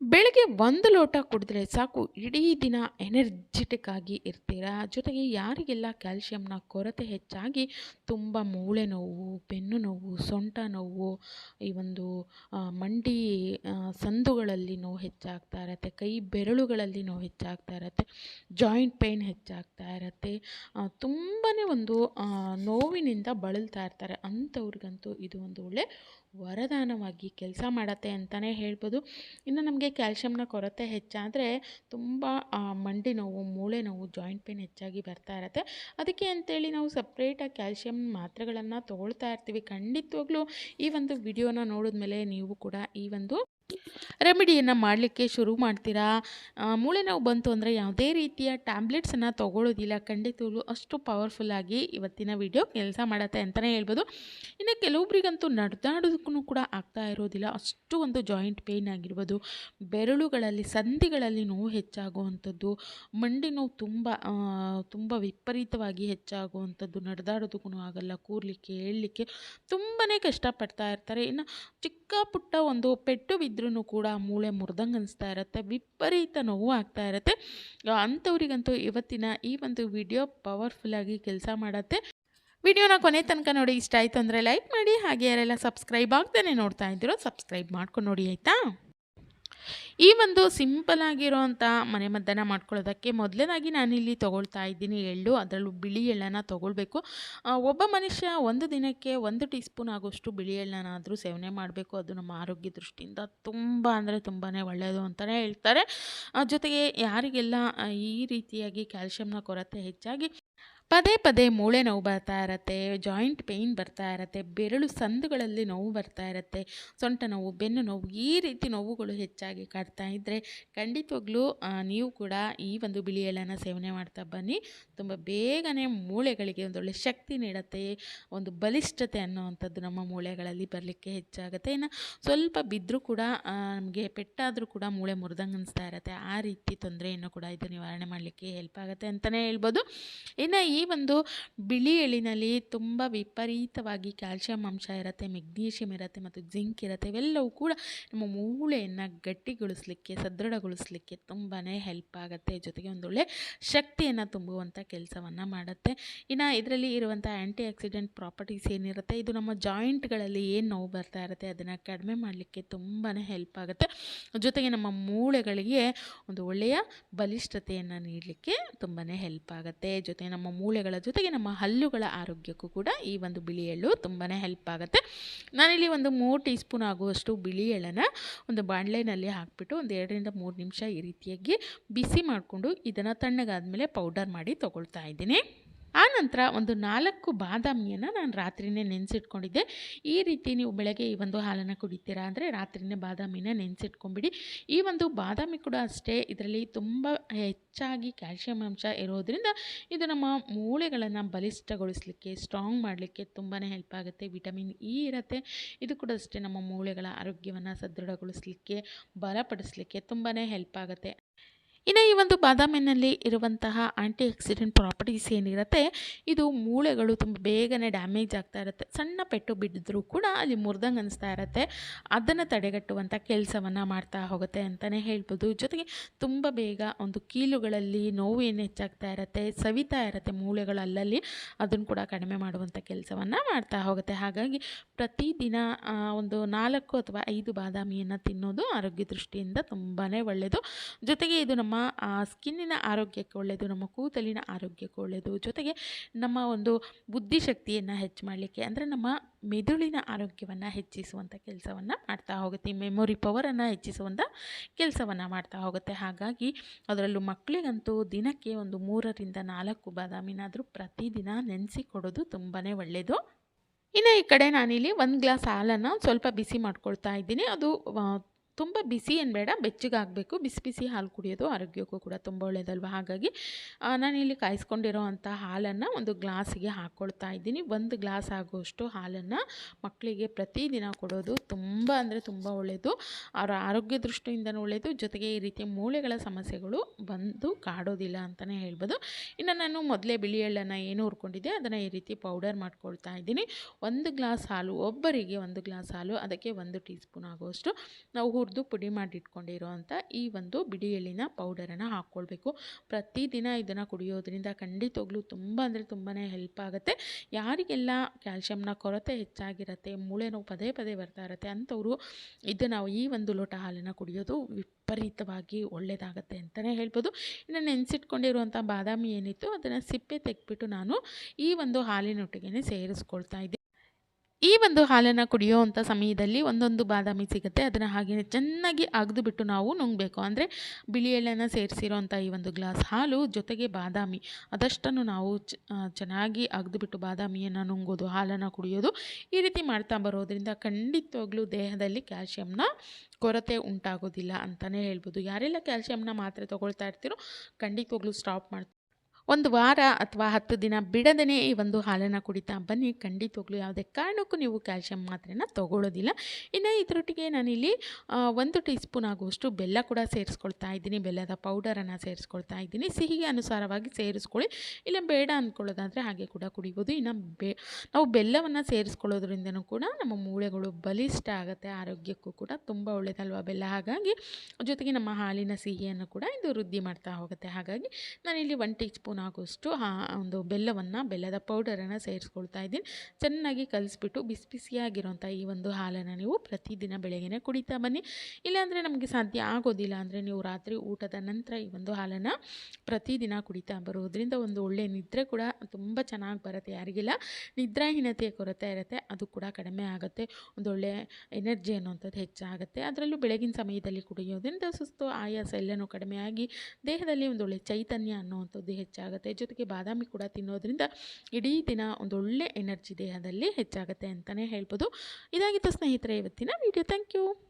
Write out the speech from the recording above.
ಬೆಳಗ್ಗೆ ಒಂದು ಲೋಟ ಕುಡಿದ್ರೆ ಸಾಕು. ಇಡೀ ದಿನ ಎನರ್ಜೆಟಿಕ್ ಆಗಿ ಇರ್ತೀರಾ? ಜೊತೆಗೆ ಯಾರಿಗೆಲ್ಲ ಕ್ಯಾಲ್ಶಿಯಂನ ಕೊರತೆ ಹೆಚ್ಚಾಗಿ ತುಂಬ ಮೂಳೆ ನೋವು, ಬೆನ್ನು ನೋವು, ಸೊಂಟ ನೋವು, ಈ ಒಂದು ಮಂಡಿ ಸಂದುಗಳಲ್ಲಿ ನೋವು ಹೆಚ್ಚಾಗ್ತಾ ಇರತ್ತೆ ಕೈ ಬೆರಳುಗಳಲ್ಲಿ ನೋವು ಹೆಚ್ಚಾಗ್ತಾ ಇರತ್ತೆ ಜಾಯಿಂಟ್ ಪೇಯ್ನ್ ಹೆಚ್ಚಾಗ್ತಾ ಇರತ್ತೆ ತುಂಬಾ ಒಂದು ನೋವಿನಿಂದ ಬಳಲ್ತಾ ಇರ್ತಾರೆ. ಅಂಥವ್ರಿಗಂತೂ ಇದು ಒಂದು ಒಳ್ಳೆ ವರದಾನವಾಗಿ ಕೆಲಸ ಮಾಡತ್ತೆ ಅಂತಲೇ ಹೇಳ್ಬೋದು. ಇನ್ನು ನಮಗೆ ಕ್ಯಾಲ್ಶಿಯಂನ ಕೊರತೆ ಹೆಚ್ಚಾದರೆ ತುಂಬ ಮಂಡಿ ನೋವು, ಮೂಳೆ ನೋವು ಜಾಯಿಂಟ್ ಪೇನ್ ಹೆಚ್ಚಾಗಿ ಬರ್ತಾ ಇರತ್ತೆ. ಅದಕ್ಕೆ ಅಂತೇಳಿ ನಾವು ಸಪ್ರೇಟಾಗಿ ಕ್ಯಾಲ್ಶಿಯಂ ಮಾತ್ರೆಗಳನ್ನು ತೊಗೊಳ್ತಾ ಇರ್ತೀವಿ. ಖಂಡಿತವಾಗ್ಲೂ ಈ ಒಂದು ವಿಡಿಯೋನ ನೋಡಿದ್ಮೇಲೆ ನೀವು ಕೂಡ ಈ ಒಂದು ರೆಮಿಡಿಯನ್ನು ಮಾಡಲಿಕ್ಕೆ ಶುರು ಮಾಡ್ತೀರಾ? ಮೂಳೆ ನೋವು ಬಂತು ಅಂದರೆ ಯಾವುದೇ ರೀತಿಯ ಟ್ಯಾಬ್ಲೆಟ್ಸನ್ನು ತೊಗೊಳ್ಳೋದಿಲ್ಲ. ಖಂಡಿತವಾಗ್ಲೂ ಅಷ್ಟು ಪವರ್ಫುಲ್ಲಾಗಿ ಇವತ್ತಿನ ವಿಡಿಯೋ ಕೆಲಸ ಮಾಡುತ್ತೆ ಅಂತಲೇ ಹೇಳ್ಬೋದು. ಇನ್ನು ಕೆಲವೊಬ್ರಿಗಂತೂ ನಡೆದಾಡೋದಕ್ಕೂ ಕೂಡ ಆಗ್ತಾ ಇರೋದಿಲ್ಲ. ಅಷ್ಟು ಒಂದು ಜಾಯಿಂಟ್ ಪೇಯ್ನ್ ಆಗಿರ್ಬೋದು. ಬೆರಳುಗಳಲ್ಲಿ, ಸಂಧಿಗಳಲ್ಲಿ ನೋವು ಹೆಚ್ಚಾಗುವಂಥದ್ದು. ಮಂಡಿ ನೋವು ತುಂಬ ತುಂಬ ವಿಪರೀತವಾಗಿ ಹೆಚ್ಚಾಗುವಂಥದ್ದು. ನಡೆದಾಡೋದಕ್ಕೂ ಆಗಲ್ಲ. ಕೂರಲಿಕ್ಕೆ ಹೇಳಲಿಕ್ಕೆ ತುಂಬಾ ಕಷ್ಟಪಡ್ತಾ ಇರ್ತಾರೆ. ಇನ್ನು ಚಿಕ್ಕ ಪುಟ್ಟ ಒಂದು ಪೆಟ್ಟು ಬಿದ್ದರೂ ಕೂಡ ಮೂಳೆ ಮುರಿದಂಗೆ ಅನಿಸ್ತಾ ಇರುತ್ತೆ, ವಿಪರೀತ ನೋವು ಆಗ್ತಾ ಇರುತ್ತೆ. ಅಂಥವ್ರಿಗಂತೂ ಇವತ್ತಿನ ಈ ಒಂದು ವಿಡಿಯೋ ಪವರ್ಫುಲ್ಲಾಗಿ ಕೆಲಸ ಮಾಡುತ್ತೆ. ವಿಡಿಯೋನ ಕೊನೆ ತನಕ ನೋಡಿ, ಇಷ್ಟ ಆಯಿತು ಅಂದರೆ ಲೈಕ್ ಮಾಡಿ, ಹಾಗೆ ಯಾರೆಲ್ಲ ಸಬ್ಸ್ಕ್ರೈಬ್ ಆಗ್ತಾನೆ ನೋಡ್ತಾ ಇದ್ದೀರೋ ಸಬ್ಸ್ಕ್ರೈಬ್ ಮಾಡ್ಕೊಂಡು ನೋಡಿ, ಆಯಿತಾ? ಈ ಒಂದು ಸಿಂಪಲ್ ಆಗಿರೋವಂಥ ಮನೆಮದ್ದನ್ನು ಮಾಡ್ಕೊಳ್ಳೋದಕ್ಕೆ ಮೊದಲನೇದಾಗಿ ನಾನಿಲ್ಲಿ ತೊಗೊಳ್ತಾ ಇದ್ದೀನಿ ಎಳ್ಳು. ಅದರಲ್ಲೂ ಬಿಳಿ ಎಳ್ಳನ್ನು ತೊಗೊಳ್ಬೇಕು. ಒಬ್ಬ ಮನುಷ್ಯ ಒಂದು ದಿನಕ್ಕೆ ಒಂದು ಟೀ ಸ್ಪೂನ್ ಆಗೋಷ್ಟು ಬಿಳಿ ಎಳ್ಳನಾದರೂ ಸೇವನೆ ಮಾಡಬೇಕು. ಅದು ನಮ್ಮ ಆರೋಗ್ಯ ದೃಷ್ಟಿಯಿಂದ ತುಂಬ ಅಂದರೆ ತುಂಬಾ ಒಳ್ಳೆಯದು ಅಂತಲೇ ಹೇಳ್ತಾರೆ. ಜೊತೆಗೆ ಯಾರಿಗೆಲ್ಲ ಈ ರೀತಿಯಾಗಿ ಕ್ಯಾಲ್ಶಿಯಂನ ಕೊರತೆ ಹೆಚ್ಚಾಗಿ ಪದೇ ಪದೇ ಮೂಳೆ ನೋವು ಬರ್ತಾ ಇರತ್ತೆ ಜಾಯಿಂಟ್ ಪೇಯ್ನ್ ಬರ್ತಾ ಇರತ್ತೆ, ಬೆರಳು ಸಂದುಗಳಲ್ಲಿ ನೋವು ಬರ್ತಾ ಇರತ್ತೆ, ಸೊಂಟ ನೋವು, ಬೆನ್ನು ನೋವು, ಈ ರೀತಿ ನೋವುಗಳು ಹೆಚ್ಚಾಗಿ ಕಾಡ್ತಾ ಇದ್ದರೆ ಖಂಡಿತವಾಗ್ಲೂ ನೀವು ಕೂಡ ಈ ಒಂದು ಬಿಳಿ ಎಳ್ಳನ್ನು ಸೇವನೆ ಮಾಡ್ತಾ ಬನ್ನಿ. ತುಂಬ ಬೇಗನೆ ಮೂಳೆಗಳಿಗೆ ಒಂದೊಳ್ಳೆ ಶಕ್ತಿ ನೀಡುತ್ತೆ, ಒಂದು ಬಲಿಷ್ಠತೆ ಅನ್ನುವಂಥದ್ದು ನಮ್ಮ ಮೂಳೆಗಳಲ್ಲಿ ಬರಲಿಕ್ಕೆ ಹೆಚ್ಚಾಗುತ್ತೆ. ಇನ್ನು ಸ್ವಲ್ಪ ಬಿದ್ದರೂ ಕೂಡ ನಮಗೆ ಪೆಟ್ಟಾದರೂ ಕೂಡ ಮೂಳೆ ಮುರಿದಂಗೆ ಅನಿಸ್ತಾ ಇರುತ್ತೆ. ಆ ರೀತಿ ತೊಂದರೆಯನ್ನು ಕೂಡ ಇದು ನಿವಾರಣೆ ಮಾಡಲಿಕ್ಕೆ ಹೆಲ್ಪ್ ಆಗುತ್ತೆ ಅಂತಲೇ ಹೇಳ್ಬೋದು. ಇನ್ನು ಒಂದು ಬಿಳಿ ಎಳ್ಳಿನಲ್ಲಿ ತುಂಬ ವಿಪರೀತವಾಗಿ ಕ್ಯಾಲ್ಶಿಯಂ ಅಂಶ ಇರುತ್ತೆ, ಮೆಗ್ನೀಷಿಯಂ ಇರುತ್ತೆ ಮತ್ತು ಜಿಂಕ್ ಇರುತ್ತೆ, ಇವೆಲ್ಲವೂ ಕೂಡ ನಮ್ಮ ಮೂಳೆಯನ್ನು ಗಟ್ಟಿಗೊಳಿಸ್ಲಿಕ್ಕೆ, ಸದೃಢಗೊಳಿಸ್ಲಿಕ್ಕೆ ತುಂಬಾ ಹೆಲ್ಪ್ ಆಗುತ್ತೆ, ಜೊತೆಗೆ ಒಂದೊಳ್ಳೆ ಶಕ್ತಿಯನ್ನು ತುಂಬುವಂಥ ಕೆಲಸವನ್ನು ಮಾಡುತ್ತೆ. ಇನ್ನು ಇದರಲ್ಲಿ ಇರುವಂಥ ಆ್ಯಂಟಿ ಆಕ್ಸಿಡೆಂಟ್ ಪ್ರಾಪರ್ಟೀಸ್ ಏನಿರುತ್ತೆ, ಇದು ನಮ್ಮ ಜಾಯಿಂಟ್ಗಳಲ್ಲಿ ಏನು ನೋವು ಬರ್ತಾ ಇರುತ್ತೆ, ಅದನ್ನು ಕಡಿಮೆ ಮಾಡಲಿಕ್ಕೆ ತುಂಬಾ ಹೆಲ್ಪ್ ಆಗುತ್ತೆ. ಜೊತೆಗೆ ನಮ್ಮ ಮೂಳೆಗಳಿಗೆ ಒಂದು ಒಳ್ಳೆಯ ಬಲಿಷ್ಠತೆಯನ್ನು ನೀಡಲಿಕ್ಕೆ ತುಂಬಾ ಹೆಲ್ಪ್ ಆಗುತ್ತೆ, ಜೊತೆಗೆ ನಮ್ಮ ಮೂಳೆಗಳ ಜೊತೆಗೆ ನಮ್ಮ ಹಲ್ಲುಗಳ ಆರೋಗ್ಯಕ್ಕೂ ಕೂಡ ಈ ಒಂದು ಬಿಳಿ ಎಳ್ಳು ತುಂಬಾ ಹೆಲ್ಪ್ ಆಗುತ್ತೆ. ನಾನಿಲ್ಲಿ ಒಂದು ಮೂರು ಟೀ ಸ್ಪೂನ್ ಆಗುವಷ್ಟು ಬಿಳಿ ಎಳ್ಳನ್ನು ಒಂದು ಬಾಣಲೆಯಲ್ಲಿ ಹಾಕಿಬಿಟ್ಟು ಒಂದು ಎರಡರಿಂದ ಮೂರು ನಿಮಿಷ ಈ ರೀತಿಯಾಗಿ ಬಿಸಿ ಮಾಡಿಕೊಂಡು ಇದನ್ನು ತಣ್ಣಗಾದ್ಮೇಲೆ ಪೌಡರ್ ಮಾಡಿ ತೊಗೊಳ್ತಾ ಇದ್ದೀನಿ. ಆನಂತರ ಒಂದು ನಾಲ್ಕು ಬಾದಾಮಿಯನ್ನು ನಾನು ರಾತ್ರಿನೇ ನೆನೆಸಿಟ್ಕೊಂಡಿದ್ದೆ. ಈ ರೀತಿ ನೀವು ಬೆಳಗ್ಗೆ ಈ ಒಂದು ಹಾಲನ್ನು ಕುಡಿತೀರಾ ಅಂದರೆ ರಾತ್ರಿನೇ ಬಾದಾಮಿನ ನೆನೆಸಿಟ್ಕೊಂಬಿಡಿ. ಈ ಒಂದು ಬಾದಾಮಿ ಕೂಡ ಅಷ್ಟೇ, ಇದರಲ್ಲಿ ತುಂಬ ಹೆಚ್ಚಾಗಿ ಕ್ಯಾಲ್ಶಿಯಂ ಅಂಶ ಇರೋದ್ರಿಂದ ಇದು ನಮ್ಮ ಮೂಳೆಗಳನ್ನು ಬಲಿಷ್ಠಗೊಳಿಸಲಿಕ್ಕೆ ಸ್ಟ್ರಾಂಗ್ ಮಾಡಲಿಕ್ಕೆ ತುಂಬಾ ಹೆಲ್ಪ್ ಆಗುತ್ತೆ. ವಿಟಮಿನ್ ಇ ಇರುತ್ತೆ. ಇದು ಕೂಡ ಅಷ್ಟೇ ನಮ್ಮ ಮೂಳೆಗಳ ಆರೋಗ್ಯವನ್ನು ಸದೃಢಗೊಳಿಸಲಿಕ್ಕೆ, ಬಲಪಡಿಸಲಿಕ್ಕೆ ತುಂಬಾ ಹೆಲ್ಪ್ ಆಗುತ್ತೆ. ಇನ್ನು ಈ ಒಂದು ಬಾದಾಮಿನಲ್ಲಿ ಇರುವಂತಹ ಆಂಟಿ ಆಕ್ಸಿಡೆಂಟ್ ಪ್ರಾಪರ್ಟೀಸ್ ಏನಿರುತ್ತೆ, ಇದು ಮೂಳೆಗಳು ತುಂಬ ಬೇಗನೆ ಡ್ಯಾಮೇಜ್ ಆಗ್ತಾ ಇರುತ್ತೆ. ಸಣ್ಣ ಪೆಟ್ಟು ಬಿದ್ದರೂ ಕೂಡ ಅಲ್ಲಿ ಮುರಿದಂಗೆ ಅನಿಸ್ತಾ ಇರುತ್ತೆ. ಅದನ್ನು ತಡೆಗಟ್ಟುವಂಥ ಕೆಲಸವನ್ನು ಮಾಡ್ತಾ ಹೋಗುತ್ತೆ ಅಂತಲೇ ಹೇಳ್ಬೋದು. ಜೊತೆಗೆ ತುಂಬ ಬೇಗ ಒಂದು ಕೀಲುಗಳಲ್ಲಿ ನೋವು ಏನು ಹೆಚ್ಚಾಗ್ತಾ ಇರುತ್ತೆ, ಸವಿತಾ ಇರುತ್ತೆ ಮೂಳೆಗಳು ಅಲ್ಲಲ್ಲಿ ಅದನ್ನು ಕೂಡ ಕಡಿಮೆ ಮಾಡುವಂಥ ಕೆಲಸವನ್ನು ಮಾಡ್ತಾ ಹೋಗುತ್ತೆ. ಹಾಗಾಗಿ ಪ್ರತಿದಿನ ಒಂದು ನಾಲ್ಕು ಅಥವಾ ಐದು ಬಾದಾಮಿಯನ್ನು ತಿನ್ನೋದು ಆರೋಗ್ಯ ದೃಷ್ಟಿಯಿಂದ ತುಂಬಾ ಒಳ್ಳೆಯದು ಜೊತೆಗೆ ಇದು ನಮ್ಮ ಸ್ಕಿನ್ನಿನ ಆರೋಗ್ಯಕ್ಕೆ ಒಳ್ಳೆಯದು ನಮ್ಮ ಕೂದಲಿನ ಆರೋಗ್ಯಕ್ಕೆ ಒಳ್ಳೆಯದು ಜೊತೆಗೆ ನಮ್ಮ ಒಂದು ಬುದ್ಧಿಶಕ್ತಿಯನ್ನು ಹೆಚ್ಚು ಮಾಡಲಿಕ್ಕೆ, ಅಂದರೆ ನಮ್ಮ ಮೆದುಳಿನ ಆರೋಗ್ಯವನ್ನು ಹೆಚ್ಚಿಸುವಂಥ ಕೆಲಸವನ್ನು ಮಾಡ್ತಾ ಹೋಗುತ್ತೆ, ಮೆಮೊರಿ ಪವರನ್ನು ಹೆಚ್ಚಿಸುವಂಥ ಕೆಲಸವನ್ನು ಮಾಡ್ತಾ ಹೋಗುತ್ತೆ. ಹಾಗಾಗಿ ಅದರಲ್ಲೂ ಮಕ್ಕಳಿಗಂತೂ ದಿನಕ್ಕೆ ಒಂದು ಮೂರರಿಂದ ನಾಲ್ಕು ಬಾದಾಮಿನಾದರೂ ಪ್ರತಿದಿನ ನೆನೆಸಿ ಕೊಡೋದು ತುಂಬಾ ಒಳ್ಳೆಯದು ಇನ್ನು ಈ ಕಡೆ ನಾನಿಲ್ಲಿ ಒಂದು ಗ್ಲಾಸ್ ಹಾಲನ್ನು ಸ್ವಲ್ಪ ಬಿಸಿ ಮಾಡ್ಕೊಳ್ತಾ ಇದ್ದೀನಿ. ಅದು ತುಂಬ ಬಿಸಿ ಏನು ಬೇಡ ಬೆಚ್ಚಗಾಗಬೇಕು ಬಿಸಿ ಬಿಸಿ ಹಾಲು ಕುಡಿಯೋದು ಆರೋಗ್ಯಕ್ಕೂ ಕೂಡ ತುಂಬ ಒಳ್ಳೆಯದಲ್ವ ಹಾಗಾಗಿ ನಾನು ನಾನಿಲ್ಲಿ ಕಾಯಿಸ್ಕೊಂಡಿರೋ ಅಂಥ ಹಾಲನ್ನು ಒಂದು ಗ್ಲಾಸಿಗೆ ಹಾಕ್ಕೊಳ್ತಾ ಇದ್ದೀನಿ. ಒಂದು ಗ್ಲಾಸ್ ಆಗುವಷ್ಟು ಹಾಲನ್ನು ಮಕ್ಕಳಿಗೆ ಪ್ರತಿದಿನ ಕೊಡೋದು ತುಂಬ ಅಂದರೆ ತುಂಬ ಒಳ್ಳೆಯದು ಅವರ ಆರೋಗ್ಯ ದೃಷ್ಟಿಯಿಂದನೂ ಒಳ್ಳೆಯದು ಜೊತೆಗೆ ಈ ರೀತಿಯ ಮೂಳೆಗಳ ಸಮಸ್ಯೆಗಳು ಬಂದು ಕಾಡೋದಿಲ್ಲ ಅಂತಲೇ ಹೇಳ್ಬೋದು. ಇನ್ನು ನಾನು ಮೊದಲೇ ಬಿಳಿ ಎಳ್ಳನ್ನು ಏನು ಹುರ್ಕೊಂಡಿದ್ದೆ, ಅದನ್ನು ಈ ರೀತಿ ಪೌಡರ್ ಮಾಡ್ಕೊಳ್ತಾ ಇದ್ದೀನಿ. ಒಂದು ಗ್ಲಾಸ್ ಹಾಲು, ಒಬ್ಬರಿಗೆ ಒಂದು ಗ್ಲಾಸ್ ಹಾಲು, ಅದಕ್ಕೆ ಒಂದು ಟೀ ಸ್ಪೂನ್ ಆಗುವಷ್ಟು ನಾವು ಹುರಿದು ಪುಡಿ ಮಾಡಿಟ್ಕೊಂಡಿರುವಂಥ ಈ ಒಂದು ಬಿಡಿ ಎಳ್ಳಿನ ಪೌಡರನ್ನು ಹಾಕ್ಕೊಳ್ಬೇಕು. ಪ್ರತಿದಿನ ಇದನ್ನು ಕುಡಿಯೋದ್ರಿಂದ ಖಂಡಿತವಾಗ್ಲೂ ತುಂಬ ಅಂದರೆ ತುಂಬಾ ಹೆಲ್ಪ್ ಆಗುತ್ತೆ. ಯಾರಿಗೆಲ್ಲ ಕ್ಯಾಲ್ಶಿಯಂನ ಕೊರತೆ ಹೆಚ್ಚಾಗಿರುತ್ತೆ ಮೂಳೆ ನೋವು ಪದೇ ಪದೇ ಬರ್ತಾ ಇರುತ್ತೆ ಅಂಥವ್ರು ಇದನ್ನು ಈ ಒಂದು ಲೋಟ ಹಾಲನ್ನು ಕುಡಿಯೋದು ವಿಪರೀತವಾಗಿ ಒಳ್ಳೆಯದಾಗತ್ತೆ ಅಂತಲೇ ಹೇಳ್ಬೋದು. ಇನ್ನು ನೆನೆಸಿಟ್ಕೊಂಡಿರುವಂಥ ಬಾದಾಮಿ ಏನಿತ್ತು ಅದನ್ನು ಸಿಪ್ಪೆ ತೆಗೆದ್ಬಿಟ್ಟು ನಾನು ಈ ಒಂದು ಹಾಲಿನೊಟ್ಟಿಗೆ ಸೇರಿಸ್ಕೊಳ್ತಾ ಇದ್ದೆ. ಈ ಒಂದು ಹಾಲನ್ನು ಕುಡಿಯೋವಂಥ ಸಮಯದಲ್ಲಿ ಒಂದೊಂದು ಬಾದಾಮಿ ಸಿಗುತ್ತೆ. ಅದನ್ನು ಹಾಗೆಯೇ ಚೆನ್ನಾಗಿ ಅಗ್ದು ಬಿಟ್ಟು ನಾವು ನುಂಗಬೇಕು. ಅಂದರೆ ಬಿಳಿ ಎಳ್ಳನ್ನು ಸೇರಿಸಿರೋಂಥ ಈ ಒಂದು ಗ್ಲಾಸ್ ಹಾಲು ಜೊತೆಗೆ ಬಾದಾಮಿ. ಅದಷ್ಟನ್ನು ನಾವು ಚೆನ್ನಾಗಿ ಚೆನ್ನಾಗಿ ಅಗ್ದುಬಿಟ್ಟು ಬಾದಾಮಿಯನ್ನು ನುಂಗೋದು, ಹಾಲನ್ನು ಕುಡಿಯೋದು ಈ ರೀತಿ ಮಾಡ್ತಾ ಬರೋದ್ರಿಂದ ಖಂಡಿತವಾಗ್ಲೂ ದೇಹದಲ್ಲಿ ಕ್ಯಾಲ್ಶಿಯಂನ ಕೊರತೆ ಉಂಟಾಗೋದಿಲ್ಲ ಅಂತಲೇ ಹೇಳ್ಬೋದು. ಯಾರೆಲ್ಲ ಕ್ಯಾಲ್ಶಿಯಂನ ಮಾತ್ರೆ ತೊಗೊಳ್ತಾ ಇರ್ತೀರೋ ಖಂಡಿತವಾಗ್ಲೂ ಸ್ಟಾಪ್ ಮಾಡಿ ಒಂದು ವಾರ ಅಥವಾ ಹತ್ತು ದಿನ ಬಿಡದೇ ಈ ಒಂದು ಹಾಲನ್ನು ಕುಡಿತಾ ಬನ್ನಿ. ಖಂಡಿತವಾಗ್ಲೂ ಯಾವುದೇ ಕಾರಣಕ್ಕೂ ನೀವು ಕ್ಯಾಲ್ಶಿಯಂ ಮಾತ್ರೆನ ತೊಗೊಳ್ಳೋದಿಲ್ಲ. ಇನ್ನು ಇದರೊಟ್ಟಿಗೆ ನಾನಿಲ್ಲಿ ಒಂದು ಟೀ ಸ್ಪೂನ್ ಆಗುವಷ್ಟು ಬೆಲ್ಲ ಕೂಡ ಸೇರಿಸ್ಕೊಳ್ತಾ ಇದ್ದೀನಿ. ಬೆಲ್ಲದ ಪೌಡರನ್ನು ಸೇರಿಸ್ಕೊಳ್ತಾ ಇದ್ದೀನಿ. ಸಿಹಿಗೆ ಅನುಸಾರವಾಗಿ ಸೇರಿಸ್ಕೊಳ್ಳಿ. ಇಲ್ಲ, ಬೇಡ ಅಂದ್ಕೊಳ್ಳೋದಾದರೆ ಹಾಗೆ ಕೂಡ ಕುಡಿಬೋದು. ಇನ್ನು ಬೆ, ನಾವು ಬೆಲ್ಲವನ್ನು ಸೇರಿಸ್ಕೊಳ್ಳೋದ್ರಿಂದನೂ ಕೂಡ ನಮ್ಮ ಮೂಳೆಗಳು ಬಲಿಷ್ಠ ಆಗುತ್ತೆ. ಆರೋಗ್ಯಕ್ಕೂ ಕೂಡ ತುಂಬ ಒಳ್ಳೆಯದಲ್ವ ಬೆಲ್ಲ? ಹಾಗಾಗಿ ಜೊತೆಗೆ ನಮ್ಮ ಹಾಲಿನ ಸಿಹಿಯನ್ನು ಕೂಡ ಇದು ವೃದ್ಧಿ ಮಾಡ್ತಾ ಹೋಗುತ್ತೆ. ಹಾಗಾಗಿ ನಾನಿಲ್ಲಿ ಒನ್ ಟೀ ಸ್ಪೂನ್ ಆಗುವಷ್ಟು ಆಗೋಷ್ಟು ಒಂದು ಬೆಲ್ಲವನ್ನು, ಬೆಲ್ಲದ ಪೌಡರನ್ನು ಸೇರಿಸ್ಕೊಳ್ತಾ ಇದ್ದೀನಿ. ಚೆನ್ನಾಗಿ ಕಲಿಸ್ಬಿಟ್ಟು ಬಿಸಿ ಬಿಸಿಯಾಗಿರೋಂಥ ಈ ಒಂದು ಹಾಲನ್ನು ನೀವು ಪ್ರತಿದಿನ ಬೆಳಗ್ಗೆ ಕುಡಿತಾ ಬನ್ನಿ. ಇಲ್ಲಾಂದರೆ ನಮಗೆ ಸಾಧ್ಯ ಆಗೋದಿಲ್ಲ ಅಂದರೆ ನೀವು ರಾತ್ರಿ ಊಟದ ನಂತರ ಈ ಒಂದು ಹಾಲನ್ನು ಪ್ರತಿದಿನ ಕುಡಿತಾ ಬರೋದ್ರಿಂದ ಒಂದು ಒಳ್ಳೆಯ ನಿದ್ರೆ ಕೂಡ ತುಂಬ ಚೆನ್ನಾಗಿ ಬರುತ್ತೆ. ಯಾರಿಗಿಲ್ಲ ನಿದ್ರಾಹೀನತೆಯ ಕೊರತೆ ಇರುತ್ತೆ, ಅದು ಕೂಡ ಕಡಿಮೆ ಆಗುತ್ತೆ. ಒಂದೊಳ್ಳೆ ಎನರ್ಜಿ ಅನ್ನುವಂಥದ್ದು ಹೆಚ್ಚಾಗುತ್ತೆ. ಅದರಲ್ಲೂ ಬೆಳಗಿನ ಸಮಯದಲ್ಲಿ ಕುಡಿಯೋದ್ರಿಂದ ಸುಸ್ತು ಆಯಾಸ ಎಲ್ಲನೂ ಕಡಿಮೆಯಾಗಿ ದೇಹದಲ್ಲಿ ಒಂದೊಳ್ಳೆ ಚೈತನ್ಯ ಅನ್ನುವಂಥದ್ದು ಹೆಚ್ಚಾಗುತ್ತೆ. ಜೊತೆಗೆ ಬಾದಾಮಿ ಕೂಡ ತಿನ್ನೋದ್ರಿಂದ ಇಡೀ ದಿನ ಒಂದೊಳ್ಳೆ ಎನರ್ಜಿ ದೇಹದಲ್ಲಿ ಹೆಚ್ಚಾಗುತ್ತೆ ಅಂತಲೇ ಹೇಳ್ಬೋದು. ಇದಾಗಿತ್ತು ಸ್ನೇಹಿತರೆ, ಇವತ್ತಿನ ವಿಡಿಯೋ. Thank you.